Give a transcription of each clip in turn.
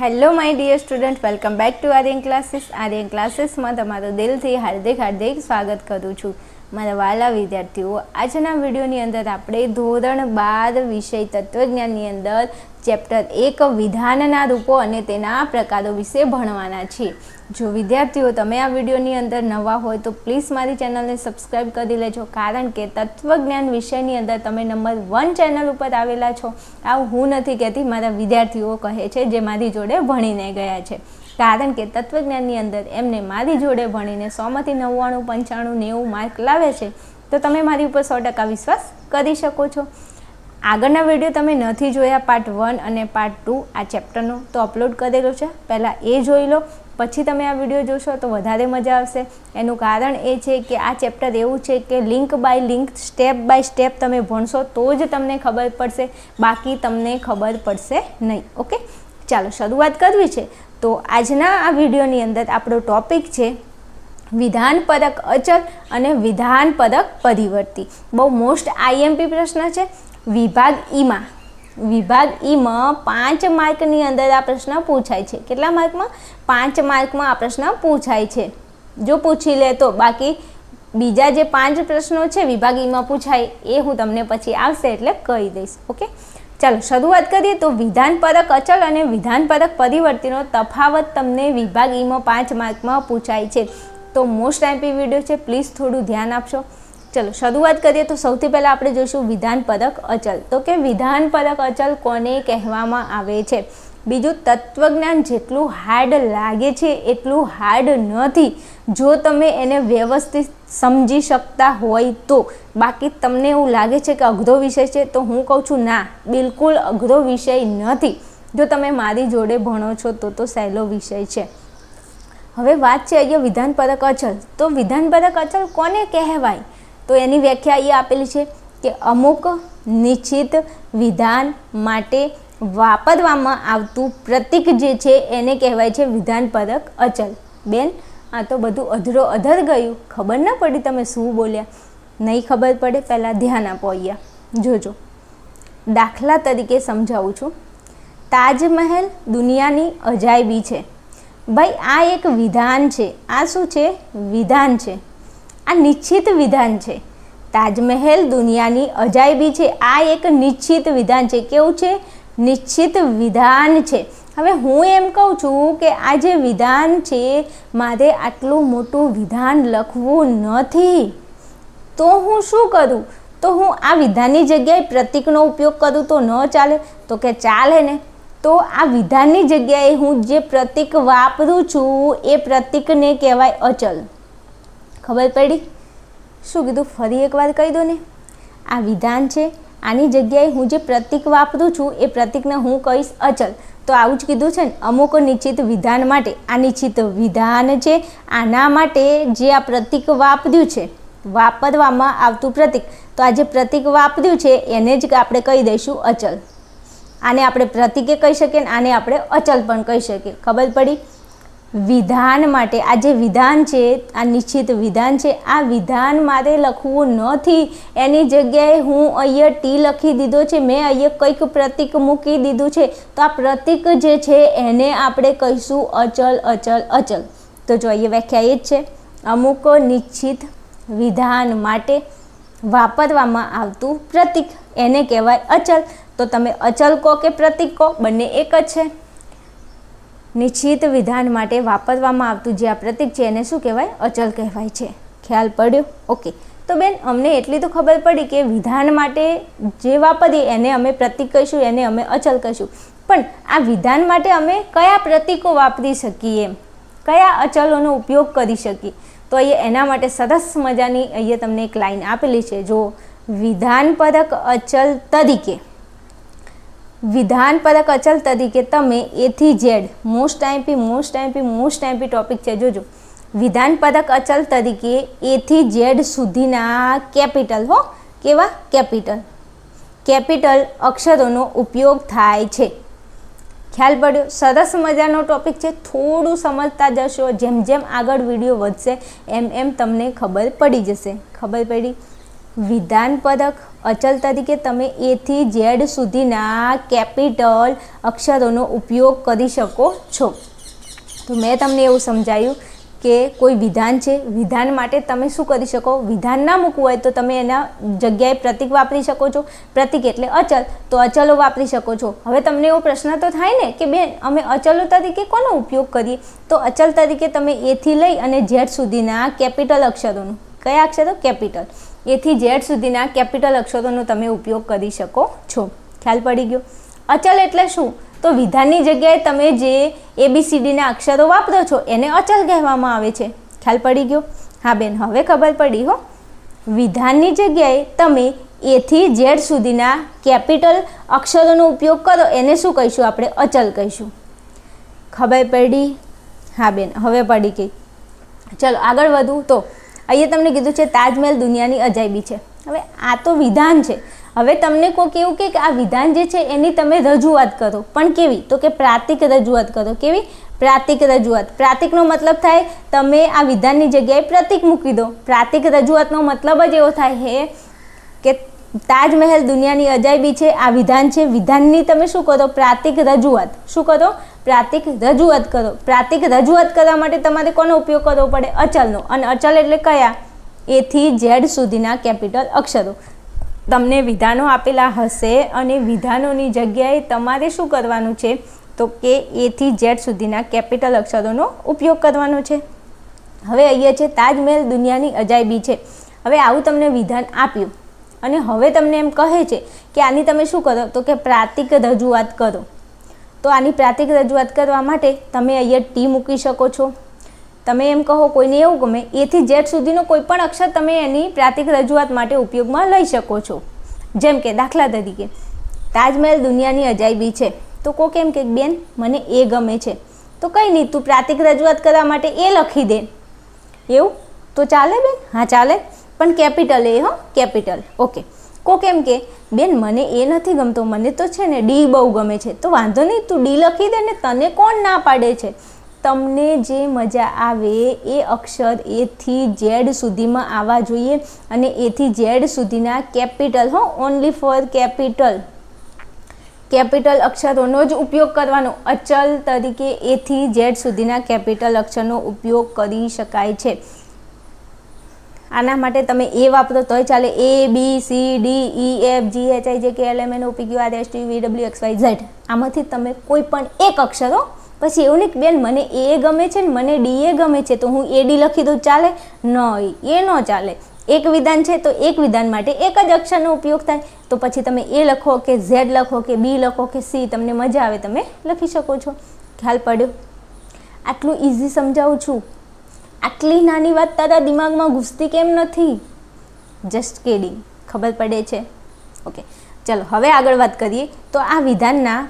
Hello my dear student welcome back to Aryan classes Aryan ક્લાસીસમાં તમારું દિલથી હાર્દિક હાર્દિક સ્વાગત કરું છું. મારા વાલા વિદ્યાર્થીઓ, આજના વિડીયોની અંદર આપણે ધોરણ બાર વિષય તત્વજ્ઞાનની અંદર ચેપ્ટર એક વિધાનના રૂપો અને તેના પ્રકારો વિશે ભણવાના છીએ. જો વિદ્યાર્થીઓ તમે આ વિડીયોની અંદર નવા હોય તો પ્લીઝ મારી ચેનલને સબસ્ક્રાઈબ કરી લેજો. કારણ કે તત્વજ્ઞાન વિષયની અંદર તમે નંબર વન ચેનલ ઉપર આવેલા છો. આવું હું નથી કહેતી, મારા વિદ્યાર્થીઓ કહે છે જે મારી જોડે ભણીને ગયા છે. કારણ કે તત્વજ્ઞાનની અંદર એમને મારી જોડે ભણીને સોમાંથી નવ્વાણું, પંચાણું, નેવું માર્ક લાવે છે. તો તમે મારી ઉપર સો ટકા વિશ્વાસ કરી શકો છો. આગળના વીડિયો તમે નથી જોયા પાર્ટ વન અને પાર્ટ ટુ આ ચેપ્ટરનો તો અપલોડ કરેલો છે. પહેલાં એ જોઈ લો પછી તમે આ વીડિયો જોશો તો વધારે મજા આવશે. એનું કારણ એ છે કે આ ચેપ્ટર એવું છે કે link by link, step by step તમે ભણશો તો જ તમને ખબર પડશે. બાકી તમને ખબર પડશે નહીં. ઓકે? ચાલો, શરૂઆત કરવી છે. તો આજના આ વિડીયોની અંદર આપણો ટોપિક છે વિધાનપરક અચલ અને વિધાનપરક પરિવર્તી. બહુ મોસ્ટ આઈએમપી પ્રશ્ન છે. વિભાગ ઈમાં વિભાગ ઈમાં પાંચ માર્કની અંદર આ પ્રશ્ન પૂછાય છે. કેટલા માર્કમાં? પાંચ માર્કમાં આ પ્રશ્ન પૂછાય છે. જો પૂછી લે તો બાકી બીજા જે પાંચ પ્રશ્નો છે વિભાગ ઈમાં પૂછાય, એ હું તમને પછી આવશે એટલે કહી દઈશ, ઓકે? ચાલો, શરૂઆત કરીએ તો વિધાનપરક અચલ અને વિધાનપરક પરિવર્તનનો તફાવત તમને વિભાગ ઈમાં પાંચ માર્કમાં પૂછાય છે. તો મોસ્ટ આઈપી વીડિયો છે પ્લીઝ થોડું ધ્યાન આપશો. ચલો, શરૂઆત કરીએ તો સૌથી પહેલાં આપણે જોઈશું વિધાન વિધાનપરક અચલ. તો કે વિધાન વિધાનપરક અચલ કોને કહેવામાં આવે છે? બીજું, તત્વજ્ઞાન જેટલું હાર્ડ લાગે છે, એટલું હાર્ડ નથી. જો તમે એને વ્યવસ્થિત સમજી શકતા હોય તો. બાકી તમને એવું લાગે છે કે અઘરો વિષય છે, તો હું કહું છું, ના, બિલકુલ અઘરો વિષય નથી. જો તમે મારી જોડે ભણો છો, તો તો સહેલો વિષય છે. હવે વાત છે અહીંયા વિધાનપરક અચલ. તો વિધાનપરક અચલ કોને કહેવાય? તો એની વ્યાખ્યા એ આપેલી છે કે અમુક નિશ્ચિત વિધાન માટે વાપરવામાં આવતું પ્રતીક જે છે એને કહેવાય છે વિધાનપરક અચલ. બેન, આ તો બધું અધરો અધર ગયું. ખબર ન પડી તમે શું બોલ્યા? નહીં ખબર પડે, પહેલાં ધ્યાન આપો અહીંયા. જોજો. દાખલા તરીકે સમજાવું છું. તાજમહેલ દુનિયાની અજાયબી છે. ભાઈ, આ એક વિધાન છે. આ શું છે? વિધાન છે. આ નિશ્ચિત વિધાન છે. તાજમહેલ દુનિયાની અજાયબી છે. આ એક નિશ્ચિત વિધાન છે. કેવું છે? નિશ્ચિત વિધાન છે. હવે હું એમ કહું છું કે આ જે વિધાન છે, મારે આટલું મોટું વિધાન લખવું નથી. તો હું શું કરું? તો હું આ વિધાનની જગ્યાએ પ્રતીકનો ઉપયોગ કરું તો ન ચાલે? તો કે ચાલે ને? તો આ વિધાનની જગ્યાએ હું જે પ્રતીક વાપરું છું, એ પ્રતીકને કહેવાય અચલ. ખબર પડી? શું કીધું? ફરી એકવાર કહી દો ને. આ વિધાન છે. આની જગ્યાએ હું જે પ્રતિક વાપરું છું, એ પ્રતિકને હું કહીશ અચલ. તો આવું જ કીધું છે ને? અમુક નિશ્ચિત વિધાન માટે. આ નિશ્ચિત વિધાન છે, આના માટે જે આ પ્રતિક વાપર્યું છે, વાપરવામાં આવતું પ્રતિક. તો આ જે પ્રતિક વાપર્યું છે, એને જ આપણે કહી દઈશું અચલ. આને આપણે પ્રતિકે કહી શકીએ ને, આને આપણે અચલ પણ કહી શકીએ. ખબર પડી? વિધાન માટે. આ જે વિધાન છે, આ નિશ્ચિત વિધાન છે, આ વિધાન મારે લખવું નથી. એની જગ્યાએ હું અહીંયા ટી લખી દીધો છે, મેં અહીંયા કંઈક પ્રતીક મૂકી દીધું છે. તો આ પ્રતીક જે છે, એને આપણે કહીશું અચલ અચલ અચલ. તો જો અહીંયા વ્યાખ્યા એ જ છે. અમુક નિશ્ચિત વિધાન માટે વાપરવામાં આવતું પ્રતીક. એને કહેવાય અચલ. તો તમે અચલ કહો કે પ્રતીક કહો, બંને એક જ છે. નિશ્ચિત વિધાન માટે વાપરવામાં આવતું જે આ પ્રતીક છે એને શું કહેવાય? અચલ કહેવાય છે. ખ્યાલ પડ્યો? ઓકે. તો બેન, અમને એટલી તો ખબર પડી કે વિધાન માટે જે વાપરીએ એને અમે પ્રતીક કહીશું, એને અમે અચલ કહીશું. પણ આ વિધાન માટે અમે કયા પ્રતીકો વાપરી શકીએ? કયા અચલોનો ઉપયોગ કરી શકીએ? તો અહીંયા એના માટે સરસ મજાની અહીંયા તમને એક લાઈન આપેલી છે. જો વિધાનપરક અચલ તરીકે. વિધાનપરક અચલ તરીકે તમે એથી Z most IP most IP most IP topic છે, જોજો. વિધાન વિધાનપરક અચલ તરીકે એથી ઝેડ સુધીના કેપિટલ હો, કેવા? કેપિટલ કેપિટલ અક્ષરોનો ઉપયોગ થાય છે. ખ્યાલ પડ્યો? સરસ મજાનો ટોપિક છે. થોડું સમજતા જશો. જેમ જેમ આગળ વીડિયો વધશે, એમ એમ તમને ખબર પડી જશે. ખબર પડી? વિધાન પદક. અચલ તરીકે તમે એથી ઝેડ સુધીના કેપિટલ અક્ષરોનો ઉપયોગ કરી શકો છો. તો મેં તમને એવું સમજાયું કે કોઈ વિધાન છે. વિધાન માટે તમે શું કરી શકો? વિધાન ના મૂકવું હોય તો તમે એના જગ્યાએ પ્રતિક વાપરી શકો છો. પ્રતિક એટલે અચલ. તો અચલો વાપરી શકો છો. હવે તમને એવો પ્રશ્ન તો થાય ને કે બેન, અમે અચલો તરીકે કોનો ઉપયોગ કરીએ? તો અચલ તરીકે તમે એથી લઈ અને ઝેડ સુધીના કેપિટલ અક્ષરોનું. કયા અક્ષરો? કેપિટલ એથી ઝેડ સુધીના કેપિટલ અક્ષરોનો તમે ઉપયોગ કરી શકો છો. ખ્યાલ પડી ગયો? અચલ એટલે શું? તો વિધાનની જગ્યાએ તમે જે એબીસીડીના અક્ષરો વાપરો છો, એને અચલ કહેવામાં આવે છે. ખ્યાલ પડી ગયો? હા બેન, હવે ખબર પડી હો. વિધાનની જગ્યાએ તમે એથી ઝેડ સુધીના કેપિટલ અક્ષરોનો ઉપયોગ કરો, એને શું કહીશું આપણે? અચલ કહીશું. ખબર પડી? હા બેન, હવે પડી ગઈ. ચલો આગળ વધું. તો અહીંયા તમને કીધું છે, તાજમહેલ દુનિયાની અજાયબી છે. હવે આ તો વિધાન છે. હવે તમને કોઈ કેવું કે આ વિધાન જે છે, એની તમે રજૂઆત કરો. પણ કેવી? તો કે પ્રાતિક રજૂઆત કરો. કેવી? પ્રાતિક રજૂઆત. પ્રાતિકનો મતલબ થાય, તમે આ વિધાનની જગ્યાએ પ્રતિક મૂકી દો. પ્રાતિક રજૂઆતનો મતલબ જ એવો થાય હે કે તાજમહેલ દુનિયાની અજાયબી છે, આ વિધાન છે. વિધાનની તમે શું કરો? પ્રાતિક રજૂઆત. શું કરો? પ્રાતિક રજૂઆત કરો. પ્રાતિક રજૂઆત કરવા માટે તમારે કોનો ઉપયોગ કરવો પડે? અચલનો. અને અચલ એટલે કયા? એથી ઝેડ સુધીના કેપિટલ અક્ષરો. તમને વિધાનો આપેલા હશે અને વિધાનોની જગ્યાએ તમારે શું કરવાનું છે? તો કે એથી ઝેડ સુધીના કેપિટલ અક્ષરોનો ઉપયોગ કરવાનો છે. હવે અહીંયા છે તાજમહેલ દુનિયાની અજાયબી છે. હવે આવું તમને વિધાન આપ્યું. અને હવે તમને એમ કહે છે કે આની તમે શું કરો? તો કે પ્રાતિક રજૂઆત કરો. તો આની પ્રાતિક રજૂઆત કરવા માટે તમે અહીંયા ટી મૂકી શકો છો. તમે એમ કહો કોઈને એવું ગમે, એથી ઝેડ સુધીનો કોઈ પણ અક્ષર તમે એની પ્રાતિક રજૂઆત માટે ઉપયોગમાં લઈ શકો છો. જેમ કે દાખલા તરીકે, તાજમહેલ દુનિયાની અજાયબી છે. તો કો કેમ કે, બેન, મને એ ગમે છે. તો કંઈ નહીં, તું પ્રાતિક રજૂઆત કરવા માટે એ લખી દે. એવું? તો ચાલે બેન? હા, ચાલે. પણ કેપિટલ એ, હો, કેપિટલ. ઓકે. કો કેમ કે, બેન, મને એ નથી ગમતો. મને તો છે ને ડી બહુ ગમે છે. તો વાંધો નહીં, તું ડી લખી દે ને તને કોણ ના પાડે છે? તમને જે મજા આવે એ અક્ષર એથી ઝેડ સુધીમાં આવવા જોઈએ અને એથી ઝેડ સુધીના કેપિટલ, હો ઓનલી ફોર કેપિટલ કેપિટલ અક્ષરોનો જ ઉપયોગ કરવાનો. અચલ તરીકે એથી ઝેડ સુધીના કેપિટલ અક્ષરનો ઉપયોગ કરી શકાય છે. આના માટે તમે એ વાપરો તોય ચાલે. A B C D E F G H I J K L M N O P Q R S T V W X Y Z આમાંથી તમે કોઈ પણ એક અક્ષરો, પછી એવું નહીં બેન મને એ ગમે છે ને મને ડી એ ગમે છે, તો હું એ ડી લખી દઉં, ચાલે? ન એ ન ચાલે. એક વિધાન છે તો એક વિધાન માટે એક જ અક્ષરનો ઉપયોગ થાય. તો પછી તમે એ લખો કે ઝેડ લખો કે બી લખો કે સી તમને મજા આવે, તમે લખી શકો છો. ખ્યાલ પડ્યો? આટલું ઇઝી સમજાવું છું. આટલી નાની વાત તારા દિમાગમાં ઘૂસતી કેમ નથી? જસ્ટ કેડિંગ ખબર પડે છે? ઓકે ચલો, હવે આગળ વાત કરીએ. તો આ વિધાનના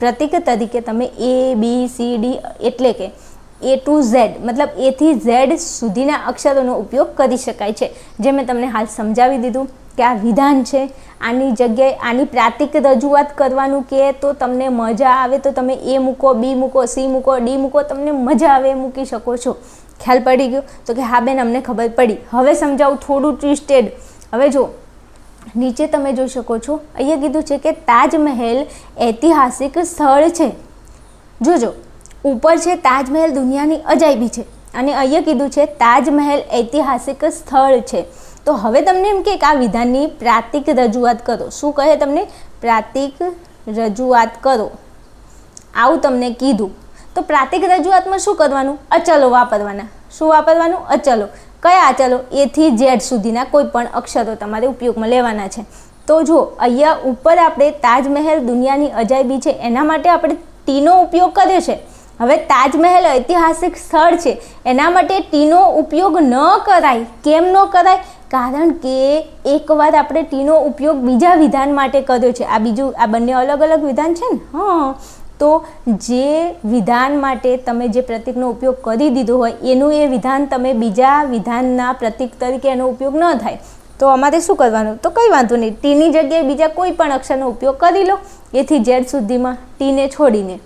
પ્રતીક તરીકે તમે એ બી સી ડી એટલે કે એ ટુ ઝેડ મતલબ એથી ઝેડ સુધીના અક્ષરોનો ઉપયોગ કરી શકાય છે. જે મેં તમને હાલ સમજાવી દીધું કે આ વિધાન છે. આની જગ્યાએ આની પ્રાતિક રજૂઆત કરવાનું કે તો તમને મજા આવે તો તમે એ મૂકો બી મૂકો સી મૂકો ડી મૂકો, તમને મજા આવે મૂકી શકો છો. ખ્યાલ પડી ગયો તો કે હા બેન, અમને ખબર પડી. હવે સમજાવું થોડું ટ્વિસ્ટેડ હવે જો, નીચે તમે જોઈ શકો છો, અહીંયા કીધું છે કે તાજમહેલ ઐતિહાસિક સ્થળ છે. જોજો, ઉપર છે તાજમહેલ, દુનિયાની અજાયબી છે. અને અહીંયા કીધું છે તાજમહેલ ઐતિહાસિક સ્થળ છે. તો હવે તમને એમ કે આ વિધાનની પ્રાતિક રજૂઆત કરો. શું કહે તમને? પ્રાતિક રજૂઆત કરો. આવું તમને કીધું. તો પ્રાતિક રજૂઆતમાં શું કરવાનું? અચલો વાપરવાના. શું વાપરવાનું? અચલો. કયા અચલો? એથી ઝેડ સુધીના કોઈ પણ અક્ષરો તમારે ઉપયોગમાં લેવાના છે. તો જો અહીંયા ઉપર આપણે તાજમહેલ દુનિયાની અજાયબી છે, એના માટે આપણે ટીનો ઉપયોગ કર્યો છે. હવે તાજમહેલ ઐતિહાસિક સ્થળ છે, એના માટે ટીનો ઉપયોગ ન કરાય. કેમ ન કરાય? કારણ કે એકવાર આપણે ટીનો ઉપયોગ બીજા વિધાન માટે કર્યો છે. આ બીજું, આ બંને અલગ અલગ વિધાન છે ને? હા. તો જે વિધાન માટે તમે જે પ્રતીકનો ઉપયોગ કરી દીધો હોય, એનું એ વિધાન તમે બીજા વિધાનના પ્રતીક તરીકે એનો ઉપયોગ ન થાય. તો અમારે શું કરવાનું? તો કંઈ વાંધો નહીં. ટીની જગ્યાએ બીજા કોઈ પણ અક્ષરનો ઉપયોગ કરી લો. એથી ઝેડ સુધીમાં ટીને છોડીને.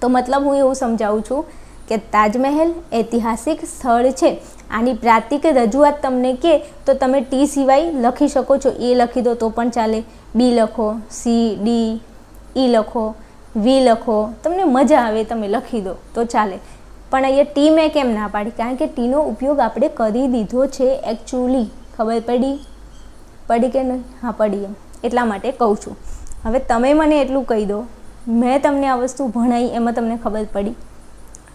તો મતલબ હું એવું સમજાવું છું કે તાજમહેલ ઐતિહાસિક સ્થળ છે. આની પ્રાતિક રજૂઆત તમને કે, તો તમે ટી સિવાય લખી શકો છો. એ લખી દો તો પણ ચાલે. બી લખો સી ડી ઈ લખો. વી લખો, તમને મજા આવે, તમે લખી દો, તો ચાલે. પણ અહીંયા ટી મેં કેમ ના પાડી? કારણ કે ટીનો ઉપયોગ આપણે કરી દીધો છે એકચ્યુઅલી ખબર પડી? પડી કે નહીં? હા, પડી એમ. એટલા માટે કહું છું. હવે તમે મને એટલું કહી દો. મેં તમને આ વસ્તુ ભણાવી એમાં તમને ખબર પડી.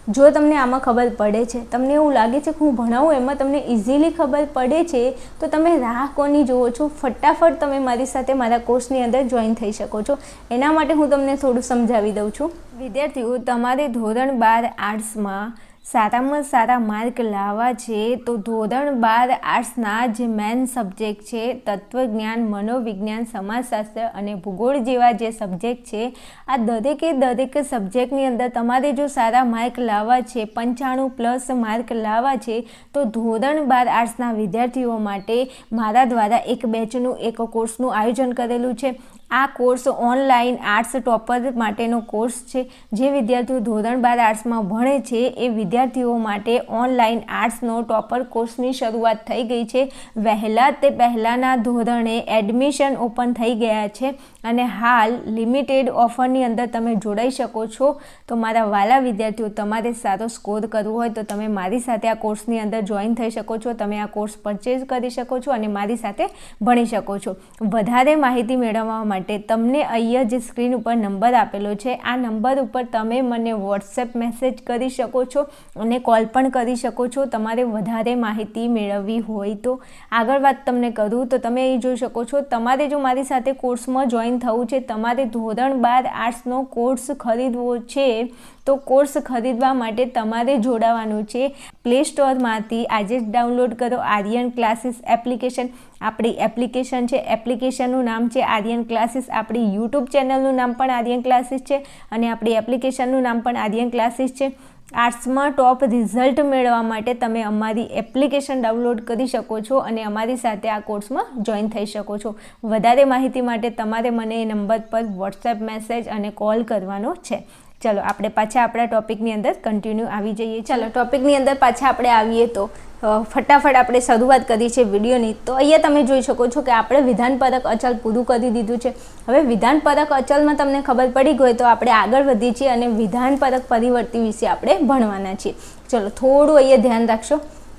જો તમને આમાં ખબર પડે છે, તમને એવું લાગે છે કે હું ભણાવું, એમાં તમને ઇઝીલી ખબર પડે છે, તો તમે રાહ કોની જુઓ છો? ફટાફટ તમે મારી સાથે મારા કોર્સની અંદર જોઈન થઈ શકો છો. એના માટે હું તમને થોડું સમજાવી દઉં છું. વિદ્યાર્થીઓ, તમારે ધોરણ બાર આર્ટ્સમાં સારામાં સારા માર્ક લાવવા છે, તો ધોરણ બાર આર્ટ્સના જે મેન સબ્જેક્ટ છે, તત્વજ્ઞાન, મનોવિજ્ઞાન, સમાજશાસ્ત્ર અને ભૂગોળ જેવા જે સબ્જેક્ટ છે, આ દરેકે દરેક સબ્જેક્ટની અંદર તમારે જો સારા માર્ક લાવવા છે, પંચાણું પ્લસ માર્ક લાવવા છે, તો ધોરણ બાર આર્ટ્સના વિદ્યાર્થીઓ માટે મારા દ્વારા એક બેચનું, એક કોર્સનું આયોજન કરેલું છે. આ કોર્સ ઓનલાઈન આર્ટ્સ ટોપર માટેનો કોર્સ છે. જે વિદ્યાર્થીઓ ધોરણ બાર આર્ટ્સમાં ભણે છે, એ વિદ્યાર્થીઓ માટે ઓનલાઈન આર્ટ્સનો ટોપર કોર્સની શરૂઆત થઈ ગઈ છે. વહેલા તે પહેલાંના ધોરણે એડમિશન ઓપન થઈ ગયા છે. અને હાલ લિમિટેડ ઓફરની અંદર તમે જોડાઈ શકો છો. તો મારા વાલા વિદ્યાર્થીઓ, તમારે સારો સ્કોર કરવો હોય તો તમે મારી સાથે આ કોર્સની અંદર જોઈન થઈ શકો છો. તમે આ કોર્સ પરચેઝ કરી શકો છો અને મારી સાથે ભણી શકો છો. વધારે માહિતી મેળવવા માટે તમને અહીંયા જે સ્ક્રીન ઉપર નંબર આપેલો છે, આ નંબર ઉપર તમે મને વોટ્સએપ મેસેજ કરી શકો છો અને કોલ પણ કરી શકો છો. તમારે વધારે માહિતી મેળવવી હોય તો. આગળ વાત તમને કરું તો તમે એ જોઈ શકો છો. તમારે જો મારી સાથે કોર્સમાં જોઈન થવું છે. તમારે ધોરણ બાર આર્ટ્સનો કોર્સ ખરીદવો છે તો કોર્સ ખરીદવા માટે તમારે જોડાવાનું છે. પ્લે સ્ટોરમાંથી આજે જ ડાઉનલોડ કરો આર્યન ક્લાસીસ એપ્લિકેશન. આપણી એપ્લિકેશન છે. એપ્લિકેશનનું નામ છે આર્યન ક્લાસીસ. આપણી યુટ્યુબ ચેનલનું નામ પણ આર્યન ક્લાસીસ છે અને આપણી એપ્લિકેશનનું નામ પણ આર્યન ક્લાસીસ છે. આર્ટ્સમાં ટોપ રિઝલ્ટ મેળવવા માટે તમે અમારી એપ્લિકેશન ડાઉનલોડ કરી શકો છો અને અમારી સાથે આ કોર્સમાં જોઈન થઈ શકો છો. વધારે માહિતી માટે તમારે મને એ નંબર પર વોટ્સએપ મેસેજ અને કોલ કરવાનો છે. ચલો, આપણે પાછા આપણા ટોપિકની અંદર કન્ટિન્યુ આવી જઈએ. ચલો ટોપિકની અંદર પાછા આપણે આવીએ તો ફટાફટ આપણે શરૂઆત કરી છે વિડીયોની. તો અહીંયા તમે જોઈ શકો છો કે આપણે વિધાનપરક અચલ પૂરું કરી દીધું છે. હવે વિધાનપરક અચલમાં તમને ખબર પડી ગઈ તો આપણે આગળ વધીએ છીએ અને વિધાનપરક પરિવર્તી વિશે આપણે ભણવાના છીએ. ચલો, થોડું અહીંયા ધ્યાન રાખશો.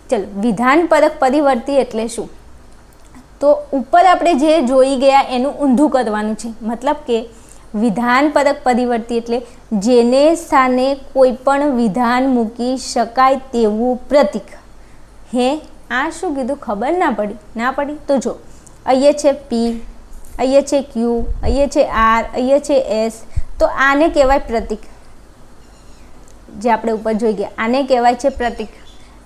ચલો, વિધાનપરક પરિવર્તી એટલે શું? તો ઉપર આપણે જે જોઈ ગયા એનું ઊંધું કરવાનું છે. મતલબ કે વિધાનપરક પરિવર્તી એટલે જેને સ્થાને કોઈ પણ વિધાન મૂકી શકાય તેવું પ્રતીક. હે, આ શું કીધું? ખબર ના પડી. ના પડી? તો જો, અહીંયા છે પી અહીંયા છે ક્યુ અહીંયા છે આર અહીંયા છે એસ તો આને કહેવાય પ્રતીક. જે આપણે ઉપર જોઈ ગયા. આને કહેવાય છે પ્રતીક.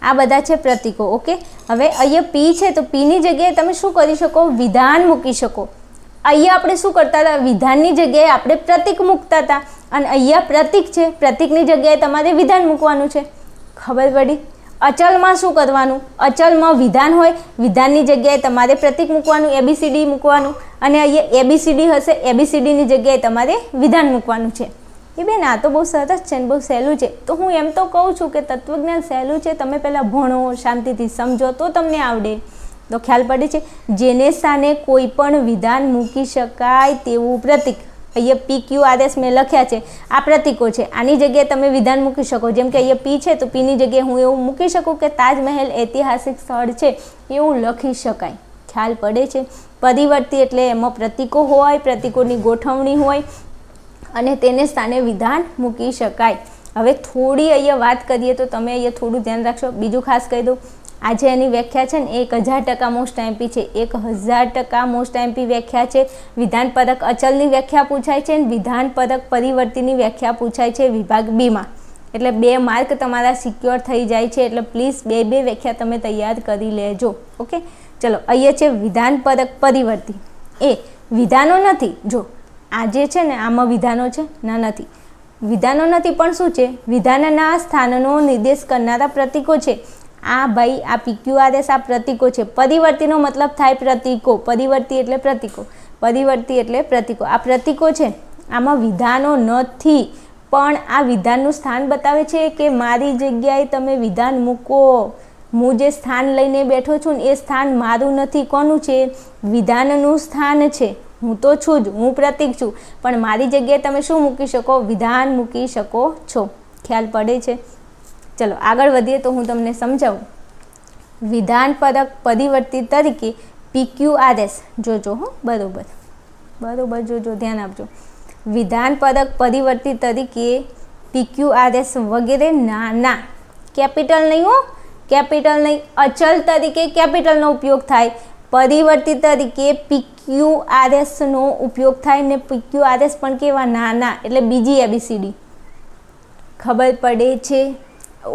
આ બધા છે પ્રતીકો, ઓકે? હવે અહીંયા પી છે તો પીની જગ્યાએ તમે શું કરી શકો? વિધાન મૂકી શકો. અહીંયા આપણે શું કરતા હતા? વિધાનની જગ્યાએ આપણે પ્રતિક મૂકતા હતા. અને અહીંયા પ્રતિક છે. પ્રતિકની જગ્યાએ તમારે વિધાન મૂકવાનું છે. ખબર પડી? અચલમાં શું કરવાનું? અચલમાં વિધાન હોય. વિધાનની જગ્યાએ તમારે પ્રતિક મૂકવાનું એબીસીડી મૂકવાનું અને અહીંયા એબીસીડી હશે. એબીસીડીની જગ્યાએ તમારે વિધાન મૂકવાનું છે. એ બેન, આ તો બહુ સરસ છે ને બહુ સહેલું છે. તો હું એમ તો કહું છું કે તત્વજ્ઞાન સહેલું છે. તમે પહેલાં ભણો, શાંતિથી સમજો તો તમને આવડે. તો ખ્યાલ પડે છે. જેને સ્થાને કોઈ પણ વિધાન મૂકી શકાય તેવું પ્રતિક. અહીંયા પી ક્યુ આદેશ મેં લખ્યા છે. આ પ્રતિકો છે. આની જગ્યાએ તમે વિધાન મૂકી શકો. જેમ કે અહીંયા પી છે, તો પીની જગ્યાએ હું એવું મૂકી શકું કે તાજમહેલ ઐતિહાસિક સ્થળ છે. એવું લખી શકાય. ખ્યાલ પડે છે? પરિવર્તી એટલે એમાં પ્રતિકો હોય, પ્રતિકોની ગોઠવણી હોય, અને તેને સ્થાને વિધાન મૂકી શકાય. હવે થોડી અહીંયા વાત કરીએ તો તમે અહીંયા થોડું ધ્યાન રાખશો. બીજું ખાસ કહી દઉં. આજે એની વ્યાખ્યા છે ને એક હજાર ટકા મોસ્ટ એમપી છે. એક હજાર ટકા મોસ્ટ એમપી વ્યાખ્યા છે. વિધાનપરક અચલની વ્યાખ્યા પૂછાય છે અને વિધાનપરક પરિવર્તીની વ્યાખ્યા પૂછાય છે વિભાગ બીમાં એટલે બે માર્ક તમારા સિક્યોર થઈ જાય છે. એટલે પ્લીઝ બે બે વ્યાખ્યા તમે તૈયાર કરી લેજો. ઓકે ચલો, અહીંયા છે વિધાનપરક પરિવર્તી. એ વિધાનો નથી. જો આજે છે ને, આમાં વિધાનો છે? ના, નથી. વિધાનો નથી પણ શું છે? વિધાનના સ્થાનનો નિર્દેશ કરનારા પ્રતિકો છે. આ ભાઈ, આ પીક્યુઆરએસ આ પ્રતિકો છે. પરિવર્તીનો મતલબ થાય પ્રતિકો. પરિવર્તી એટલે પ્રતિકો. પરિવર્તી એટલે પ્રતિકો. આ પ્રતિકો છે, આમાં વિધાનો નથી. પણ આ વિધાનનું સ્થાન બતાવે છે કે મારી જગ્યાએ તમે વિધાન મૂકો. હું જે સ્થાન લઈને બેઠો છું ને એ સ્થાન મારું નથી. કોનું છે? વિધાનનું સ્થાન છે. હું તો છું જ. હું પ્રતીક છું. પણ મારી જગ્યાએ તમે શું મૂકી શકો? વિધાન મૂકી શકો છો. ખ્યાલ પડે છે? ચલો, આગળ વધીએ તો હું તમને સમજાવું. વિધાન પરક પરિવર્તિત તરીકે આદેશ જોજો હો, બરોબર. બરોબર જોજો, ધ્યાન આપજો. વિધાન પરક પરિવર્તિત તરીકે આદેશ વગેરે નાના કેપિટલ નહીં હો, કેપિટલ નહીં. અચલ તરીકે કેપિટલનો ઉપયોગ થાય. પરિવર્તિત તરીકે પીક્યુઆરએસનો ઉપયોગ થાય ને પીક્યુઆરએસ પણ કેવા નાના એટલે બીજી એબીસીડી ખબર પડે છે?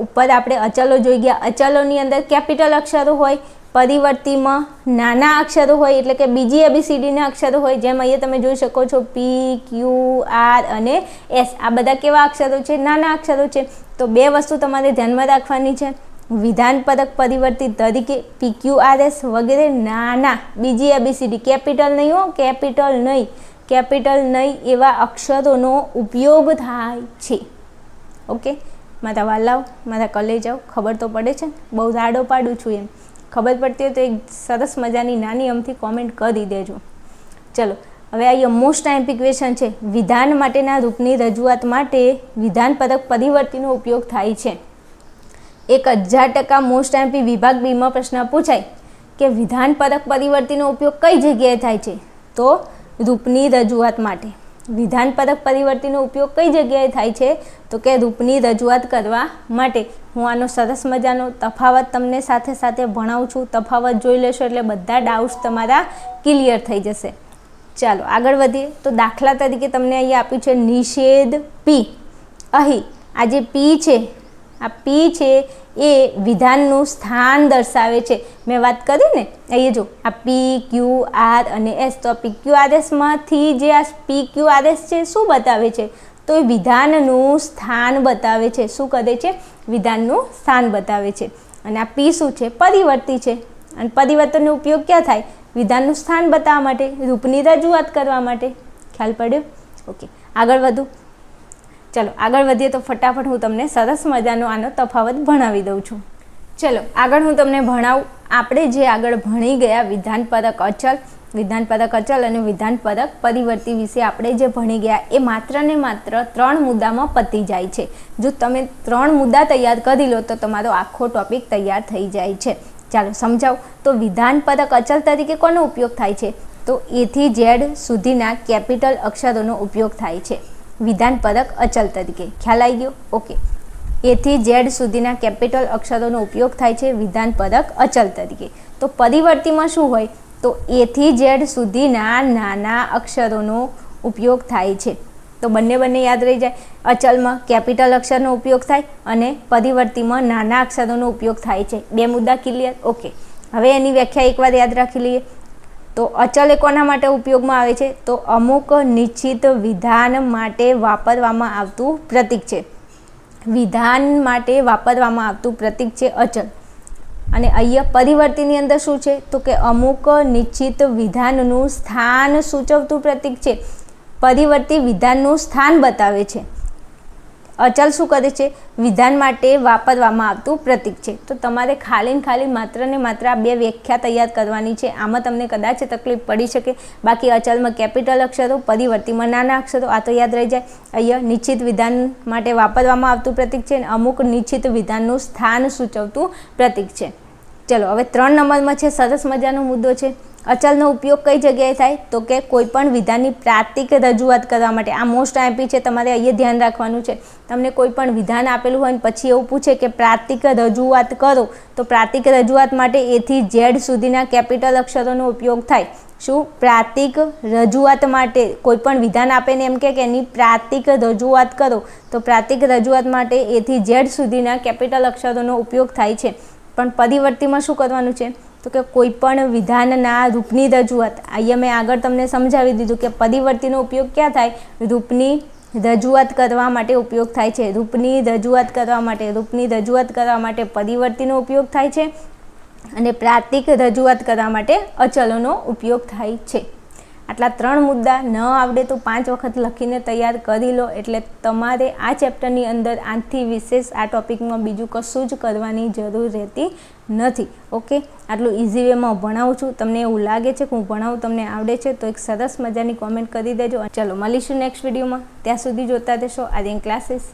ઉપર આપણે અચલો જોઈ ગયા. અચલોની અંદર કેપિટલ અક્ષરો હોય, પરિવર્તીમાં નાના અક્ષરો હોય, એટલે કે બીજી એબીસીડીના અક્ષરો હોય, જેમ અહીંયા તમે જોઈ શકો છો પી ક્યુ આર અને એસ આ બધા કેવા અક્ષરો છે? નાના અક્ષરો છે. તો બે વસ્તુ તમારે ધ્યાનમાં રાખવાની છે. વિધાનપરક પરિવર્તિત તરીકે પી ક્યુ આર એસ વગેરે નાના. બીજી એબીસીડી, કેપિટલ નહીં હો, કેપિટલ નહીં. કેપિટલ નહીં એવા અક્ષરોનો ઉપયોગ થાય છે. ઓકે? મારા વાલાઓ મારા કલેજાઓ ખબર તો પડે છે બહુ રાડો પાડું છું એમ. ખબર પડતી હોય તો એક સરસ મજાની નાની અમથી કોમેન્ટ કરી દેજો. ચલો, હવે આ મોસ્ટ ટાઈમ્પિક ક્વેશ્ચન છે. વિધાન માટેના રૂપની રજૂઆત માટે વિધાનપરક પરિવર્તિનો ઉપયોગ થાય છે. એક હજાર ટકા મોસ્ટ ટાઈમ્પી વિભાગ બીમાં પ્રશ્ન પૂછાય કે વિધાનપરક પરિવર્તિનો ઉપયોગ કઈ જગ્યાએ થાય છે? તો રૂપની રજૂઆત માટે. વિધાનપરક પરિવર્તિનો ઉપયોગ કઈ જગ્યાએ થાય છે? તો કે રૂપની રજૂઆત કરવા માટે. હું આનો સરસ મજાનો તફાવત તમને સાથે સાથે ભણાવું છું. તફાવત જોઈ લેશો એટલે બધા ડાઉટ્સ તમારા ક્લિયર થઈ જશે. ચાલો, આગળ વધીએ. તો દાખલા તરીકે તમને અહીંયા આપ્યું છે, નિષેધ પી. અહીં, આ જે પી છે આ પી છે એ વિધાનનું સ્થાન દર્શાવે છે. મેં વાત કરી ને? અહીંયા જો, આ પી ક્યુ આર અને એસ તો પી ક્યુ આર જે આ પી ક્યુ આર એસ છે, શું બતાવે છે? તો એ વિધાનનું સ્થાન બતાવે છે. શું કરે છે? વિધાનનું સ્થાન બતાવે છે. અને આ પી શું છે? પરિવર્તી છે. અને પરિવર્તનનો ઉપયોગ ક્યાં થાય? વિધાનનું સ્થાન બતાવવા માટે, રૂપની રજૂઆત કરવા માટે. ખ્યાલ પડ્યો? ઓકે. આગળ વધુ. ચલો, આગળ વધીએ તો ફટાફટ હું તમને સરસ મજાનો આનો તફાવત ભણાવી દઉં છું. ચલો, આગળ હું તમને ભણાવું. આપણે જે આગળ ભણી ગયા વિધાનપરક અચલ વિધાનપરક અચલ અને વિધાનપરક પરિવર્તી વિશે આપણે જે ભણી ગયા, એ માત્ર ને માત્ર ત્રણ મુદ્દામાં પતી જાય છે. જો તમે ત્રણ મુદ્દા તૈયાર કરી લો, તો તમારો આખો ટોપિક તૈયાર થઈ જાય છે. ચાલો, સમજાવું. તો વિધાનપરક અચલ તરીકે કોનો ઉપયોગ થાય છે? તો એથી ઝેડ સુધીના કેપિટલ અક્ષરોનો ઉપયોગ થાય છે. વિધાનપરક અચલ તરીકે. ખ્યાલ આવી ગયો? ઓકે. એથી ઝેડ સુધીના કેપિટલ અક્ષરોનો ઉપયોગ થાય છે વિધાન પદક અચલ તરીકે. તો પરિવર્તીમાં શું હોય? તો એથી ઝેડ સુધીના નાના અક્ષરોનો ઉપયોગ થાય છે. તો બંને બંને યાદ રહી જાય. અચલમાં કેપિટલ અક્ષરનો ઉપયોગ થાય અને પરિવર્તીમાં નાના અક્ષરોનો ઉપયોગ થાય છે. બે મુદ્દા ક્લિયર? ઓકે. હવે એની વ્યાખ્યા એકવાર યાદ રાખી લઈએ. તો અચલ એ કોના માટે ઉપયોગમાં આવે છે? તો અમુક નિશ્ચિત વિધાન માટે વાપરવામાં આવતું પ્રતીક છે. વિધાન માટે વાપરવામાં આવતું પ્રતીક છે અચલ. અને અહીંયા પરિવર્તિની અંદર શું છે? તો કે અમુક નિશ્ચિત વિધાનનું સ્થાન સૂચવતું પ્રતીક છે. પરિવર્તી વિધાનનું સ્થાન બતાવે છે. અચલ શું કરે છે? વિધાન માટે વાપરવામાં આવતું પ્રતીક છે. તો તમારે ખાલી ખાલી માત્ર ને માત્ર આ બે વ્યાખ્યા તૈયાર કરવાની છે. આમાં તમને કદાચ તકલીફ પડી શકે. બાકી અચલમાં કેપિટલ અક્ષરો, પરિવર્તિમાં નાના અક્ષરો, આ તો યાદ રહી જાય. અહીંયા નિશ્ચિત વિધાન માટે વાપરવામાં આવતું પ્રતીક છે અને અમુક નિશ્ચિત વિધાનનું સ્થાન સૂચવતું પ્રતીક છે. ચલો, હવે ત્રણ નંબરમાં છે. સરસ મજાનો મુદ્દો છે. અચલનો ઉપયોગ કઈ જગ્યાએ થાય? તો કે કોઈપણ વિધાનની પ્રાતિક રજૂઆત કરવા માટે. આ મોસ્ટ આઈપી છે, તમારે અહીંયા ધ્યાન રાખવાનું છે. તમને કોઈપણ વિધાન આપેલું હોય ને પછી એવું પૂછે કે પ્રાતિક રજૂઆત કરો, તો પ્રાતિક રજૂઆત માટે એથી ઝેડ સુધીના કેપિટલ અક્ષરોનો ઉપયોગ થાય. શું? પ્રાતિક રજૂઆત માટે કોઈપણ વિધાન આપે ને એમ કે એની પ્રાતિક રજૂઆત કરો, તો પ્રાતિક રજૂઆત માટે એથી ઝેડ સુધીના કેપિટલ અક્ષરોનો ઉપયોગ થાય છે. પણ પરિવર્તીમાં શું કરવાનું છે? તો કે કોઈ પણ વિધાનના રૂપની રજૂઆત, અહીંયા મેં આગળ તમને સમજાવી દીધું કે પરિવર્તીનો ઉપયોગ ક્યાં થાય? રૂપની રજૂઆત કરવા માટે ઉપયોગ થાય છે. રૂપની રજૂઆત કરવા માટે, રૂપની રજૂઆત કરવા માટે પરિવર્તીનો ઉપયોગ થાય છે અને પ્રાતિક રજૂઆત કરવા માટે અચલોનો ઉપયોગ થાય છે. આટલા ત્રણ મુદ્દા ન આવડે તો પાંચ વખત લખીને તૈયાર કરી લો એટલે તમારે આ ચેપ્ટરની અંદર આથી વિશેષ આ ટોપિકમાં બીજું કશું જ કરવાની જરૂર રહેતી નથી. ઓકે? આટલું ઇઝી વેમાં ભણાવું છું. તમને એવું લાગે છે કે હું ભણાવું, તમને આવડે છે, તો એક સરસ મજાની કોમેન્ટ કરી દેજો. ચલો, મળીશું નેક્સ્ટ વિડીયોમાં ત્યાં સુધી જોતા રહેશો. આર્યન ક્લાસીસ